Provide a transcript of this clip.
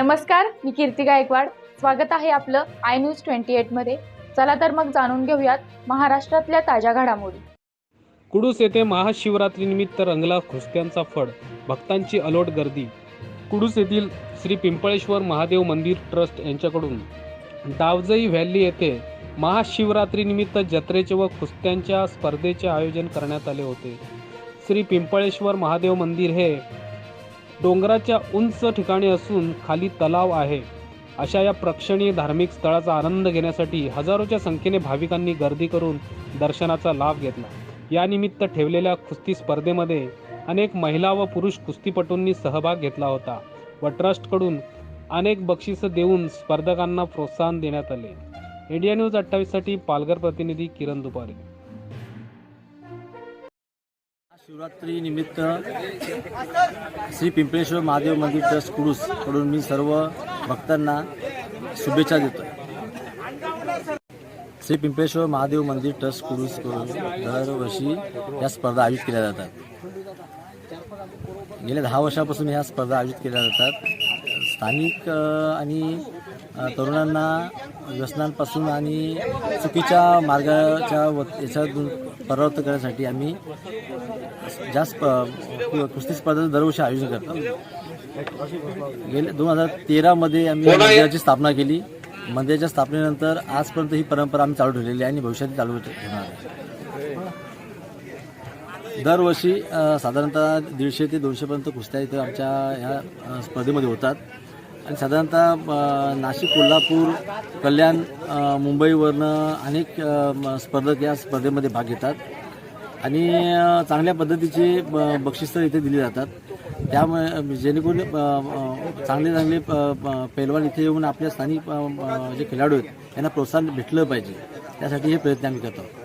नमस्कार मी कीर्ती गायकवाड. स्वागत आहे आपलं आय न्यूज ट्वेंटी एटमध्ये चला तर मग जाणून घेऊयात महाराष्ट्रातल्या ताज्या घडामोडी. कुडूस येथे महाशिवरात्रीनिमित्त रंगला कुस्त्यांचा फड भक्तांची अलोट गर्दी. कुडूस येथील श्री पिंपळेश्वर महादेव मंदिर ट्रस्ट यांच्याकडून दावजई व्हॅली येथे महाशिवरात्रीनिमित्त जत्रेचे व कुस्त्यांच्या स्पर्धेचे आयोजन करण्यात आले होते. श्री पिंपळेश्वर महादेव मंदिर हे डोंगराच्या उंच ठिकाणी असून खाली तलाव आहे. अशा या प्रेक्षणीय धार्मिक स्थळाचा आनंद घेण्यासाठी हजारोच्या संख्येने भाविकांनी गर्दी करून दर्शनाचा लाभ घेतला. यानिमित्त ठेवलेल्या कुस्ती स्पर्धेमध्ये अनेक महिला व पुरुष कुस्तीपटूंनी सहभाग घेतला होता व ट्रस्टकडून अनेक बक्षिसं देऊन स्पर्धकांना प्रोत्साहन देण्यात आले. इंडिया न्यूज अठ्ठावीससाठी पालघर प्रतिनिधी किरण दुपारी. शिवरात्री निमित्त श्री पिंपळेश्वर महादेव मंदिर ट्रस्ट कुडूसकडून मी सर्व भक्तांना शुभेच्छा देतो श्री पिंपळेश्वर महादेव मंदिर ट्रस्ट कुडूसकडून दरवर्षी या स्पर्धा आयोजित केल्या जातात. गेल्या दहा वर्षापासून ह्या स्पर्धा आयोजित केल्या जातात. स्थानिक आणि तरुणांना व्यसनांपासून आणि चुकीच्या मार्गाच्या व याच्यातून परावृत्त करण्यासाठी आम्ही ज्या स्प कुस्ती स्पर्धेचं दरवर्षी आयोजन करतो. गेल्या दोन हजार तेरामध्ये आम्ही मंदिराची स्थापना केली. मंदिराच्या स्थापनेनंतर आजपर्यंत ही परंपरा आम्ही चालू ठेवलेली आहे आणि भविष्यात चालू ठेवणार आहे. दरवर्षी साधारणतः दीडशे ते दोनशेपर्यंत कुस्त्या इथं आमच्या ह्या स्पर्धेमध्ये होतात. आणि साधारणतः नाशिक कोल्हापूर कल्याण मुंबईवरनं अनेक स्पर्धक या स्पर्धेमध्ये भाग घेतात. आणि चांगल्या पद्धतीचे ब- बक्षिसं इथे दिली जातात. त्यामुळे जेणेकरून चांगले चांगले प- प- पैलवान इथे येऊन आपल्या स्थानिक जे खेळाडू आहेत यांना प्रोत्साहन भेटलं पाहिजे. त्यासाठी हे प्रयत्न आम्ही करतो.